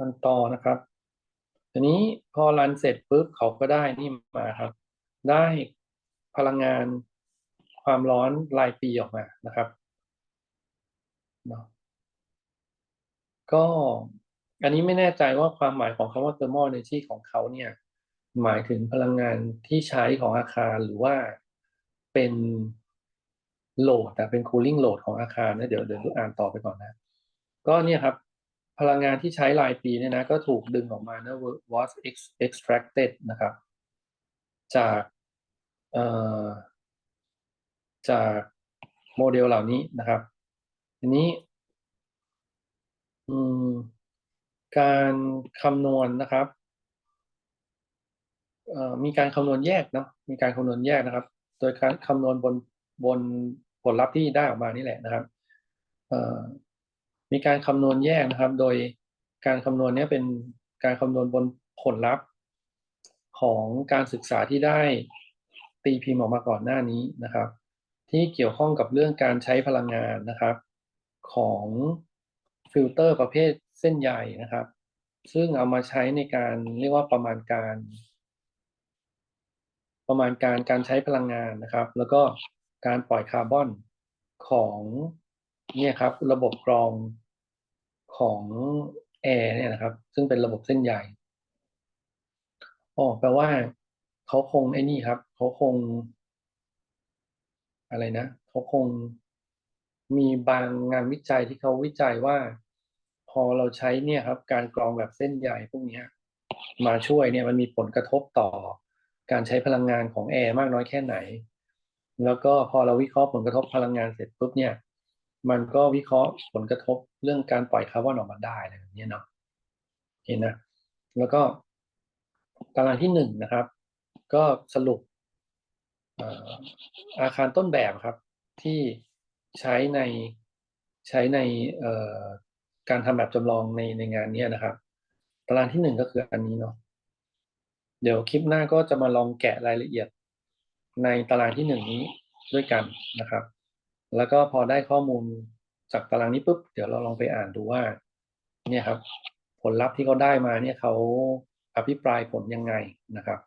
รันต่อนะครับทีนี้พอรันเสร็จปุ๊บเขาก็ได้นี่มาครับ ได้พลังงานความร้อนรายปีออกมานะครับเนาะก็อันนี้ไม่แน่ใจว่าความหมายของคำว่า thermal energy ของเขาเนี่ย หมายถึงพลังงานที่ใช้ของอาคารหรือว่าเป็นโหลดแต่เป็น cooling load ของอาคารนะเดี๋ยวเดี๋ยวอ่านต่อไปก่อนนะ ก็เนี่ยครับ พลังงานที่ใช้รายปีเนี่ยนะก็ถูกดึงออกมานะ was extracted นะครับ จากเอ่อจากโมเดลเหล่านี้นะครับ ทีนี้การคำนวณนะครับมีการคำนวณแยกนะมีการคำนวณแยกนะครับ โดยการคำนวณบนบนผลลัพธ์ที่ได้ออกมานี่แหละนะครับ มีการคำนวณแยกนะครับ โดยการคำนวณนี้เป็นการคำนวณบนผลลัพธ์ของการศึกษาที่ได้ตีพิมพ์ออกมาก่อนหน้านี้นะครับ ที่เกี่ยวข้องกับเรื่องการใช้พลังงานนะครับ ของฟิลเตอร์ประเภทเส้นใยนะครับ ซึ่งเอามาใช้ในการเรียกว่าประมาณการ ประมาณการการใช้พลังงานนะครับ แล้วก็การปล่อยคาร์บอนของ เนี่ยครับระบบกรองของแอร์เนี่ยนะครับ ซึ่งเป็นระบบเส้นใหญ่อ๋อแปลว่าเขาคงไอ้นี่ครับเขาคง อะไรนะเขาคงมีบางงานวิจัยที่เขาวิจัยว่า พอเราใช้เนี่ยครับ การกรองแบบเส้นใหญ่พวกนี้มาช่วยเนี่ยมันมีผลกระทบต่อ การใช้พลังงานของแอร์มากน้อยแค่ไหน แล้วก็พอเราวิเคราะห์ผลกระทบพลังงานเสร็จปุ๊บเนี่ย มันก็วิเคราะห์ผลกระทบเรื่องการปล่อยคาร์บอนออกมาได้อะไรแบบนี้เนาะเห็นนะแล้วก็ตารางที่หนึ่งนะครับ ก็สรุปอาคารต้นแบบครับ ที่ใช้ในใช้ในการทำแบบจำลองในในงานนี้นะครับ ตารางที่หนึ่งก็คืออันนี้เนาะเดี๋ยวคลิปหน้าก็จะมาลองแกะรายละเอียดในตารางที่หนึ่งนี้ด้วยกันนะครับ แล้วก็พอได้ข้อมูลจากตารางนี้ปุ๊บเดี๋ยวเราลองไปอ่านดูว่า เนี่ยครับ ผลลัพธ์ที่เขาได้มาเนี่ยเขาอภิปรายผลยังไงนะครับ